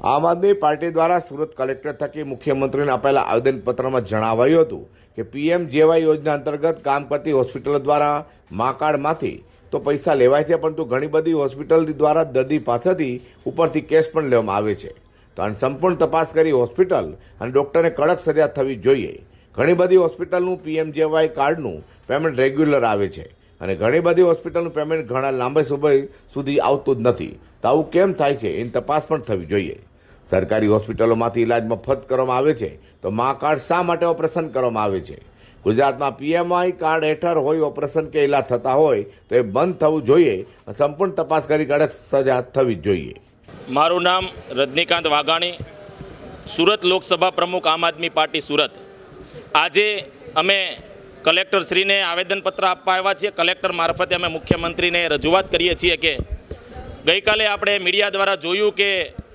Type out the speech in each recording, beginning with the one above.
આમ આદમી પાર્ટી દ્વારા સુરત કલેક્ટર થકી મુખ્યમંત્રીને આપેલા આવેદનપત્રમાં જણાવાયું હતું કે પીએમ જેવાય યોજના અંતર્ગત કામ કરતી હોસ્પિટલો દ્વારા મા કાર્ડમાંથી તો પૈસા લેવાય છે, પરંતુ ઘણી બધી હોસ્પિટલ દ્વારા દર્દી પાસેથી ઉપરથી કેશ પણ લેવામાં આવે છે. તો આની સંપૂર્ણ તપાસ કરી હોસ્પિટલ અને ડૉક્ટરને કડક સજા થવી જોઈએ. ઘણી બધી હોસ્પિટલનું પીએમ જેવાય કાર્ડનું પેમેન્ટ રેગ્યુલર આવે છે અને ઘણી બધી હોસ્પિટલનું પેમેન્ટ ઘણા લાંબા સમય સુધી આવતું જ નથી. તો આવું કેમ થાય છે, એની તપાસ પણ થવી જોઈએ. સરકારી હોસ્પિટલોમાંથી ઇલાજ મફત કરવામાં આવે છે, તો મા કાર્ડ શા માટે ઓપરેશન કરવામાં આવે છે? ગુજરાતમાં પીએમઆઈ કાર્ડ હેઠળ હોય ઓપરેશન કે ઇલાજ થતા હોય, તો એ બંધ થવું જોઈએ, સંપૂર્ણ તપાસ કરી કડક સજા થવી જોઈએ. મારું નામ રજનીકાંત વાઘાણી, સુરત લોકસભા પ્રમુખ આમ આદમી પાર્ટી સુરત. આજે અમે કલેક્ટરશ્રીને આવેદનપત્ર આપવા આવ્યા છીએ. કલેક્ટર મારફતે અમે મુખ્યમંત્રીને રજૂઆત કરીએ છીએ કે ગઈકાલે આપણે મીડિયા દ્વારા જોયું કે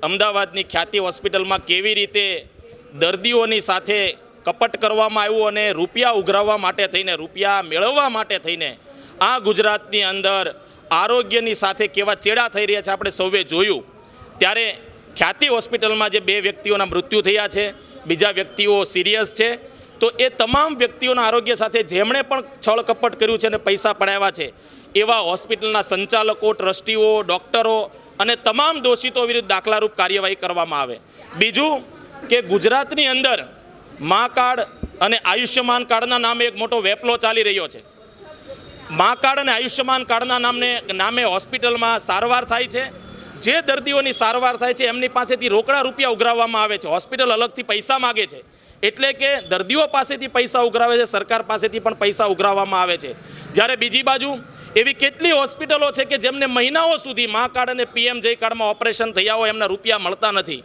અમદાવાદની ખ્યાતિ હોસ્પિટલમાં કેવી રીતે દર્દીઓની સાથે કપટ કરવામાં આવ્યું અને રૂપિયા ઉઘરાવવા માટે થઈને, રૂપિયા મેળવવા માટે થઈને આ ગુજરાતની અંદર આરોગ્યની સાથે કેવા ચેડા થઈ રહ્યા છે આપણે સૌએ જોયું. ત્યારે ખ્યાતિ હોસ્પિટલમાં જે બે વ્યક્તિઓના મૃત્યુ થયા છે, બીજા વ્યક્તિઓ સિરિયસ છે, તો એ તમામ વ્યક્તિઓના આરોગ્ય સાથે જેમણે પણ છળ કપટ કર્યું છે અને પૈસા પડાવ્યા છે, એવા હોસ્પિટલના સંચાલકો, ટ્રસ્ટીઓ, ડૉક્ટરો અને તમામ દોષિતો વિરુદ્ધ દાખલારૂપ કાર્યવાહી કરવામાં આવે. બીજું કે ગુજરાતની અંદર મા કાર્ડ અને આયુષ્યમાન કાર્ડના નામે એક મોટો વેપલો ચાલી રહ્યો છે. મા કાર્ડ અને આયુષ્યમાન કાર્ડના નામને, નામે હોસ્પિટલમાં સારવાર થાય છે. જે દર્દીઓની સારવાર થાય છે, એમની પાસેથી રોકડા રૂપિયા ઉઘરાવવામાં આવે છે. હોસ્પિટલ અલગથી પૈસા માગે છે. એટલે કે દર્દીઓ પાસેથી પૈસા ઉઘરાવે છે, સરકાર પાસેથી પણ પૈસા ઉઘરાવવામાં આવે છે. જ્યારે બીજી બાજુ એવી કેટલી હોસ્પિટલો છે કે જેમને મહિનાઓ સુધી મા કાર્ડ અને પીએમ જય કાર્ડમાં ઓપરેશન થયા હોય એમના રૂપિયા મળતા નથી.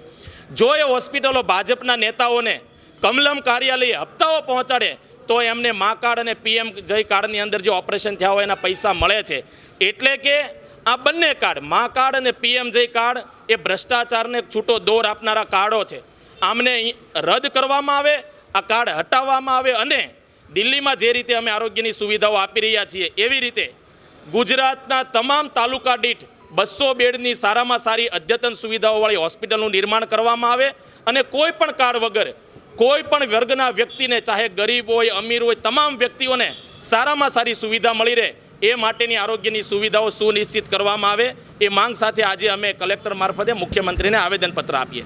જો એ હોસ્પિટલો ભાજપના નેતાઓને કમલમ કાર્યાલય હપ્તાઓ પહોંચાડે, તો એમને મા કાર્ડ અને પીએમ જય કાર્ડની અંદર જે ઓપરેશન થયા હોય એના પૈસા મળે છે. એટલે કે આ બંને કાર્ડ મા કાર્ડ અને પીએમ જય કાર્ડ એ ભ્રષ્ટાચારને છૂટો દોર આપનારા કાર્ડો છે. આમને રદ કરવામાં આવે, આ કાર્ડ હટાવવામાં આવે અને દિલ્હીમાં જે રીતે અમે આરોગ્યની સુવિધાઓ આપી રહ્યા છીએ એવી રીતે ગુજરાતના તમામ તાલુકા દીઠ બસો બેડની સારામાં સારી અદ્યતન સુવિધાઓવાળી હોસ્પિટલનું નિર્માણ કરવામાં આવે અને કોઈ પણ કાર્ડ વગર, કોઈ પણ વર્ગના વ્યક્તિને, ચાહે ગરીબ હોય, અમીર હોય, તમામ વ્યક્તિઓને સારામાં સારી સુવિધા મળી રહે એ માટેની આરોગ્યની સુવિધાઓ સુનિશ્ચિત કરવામાં આવે. એ માંગ સાથે આજે અમે કલેક્ટર મારફતે મુખ્યમંત્રીને આવેદનપત્ર આપીએ.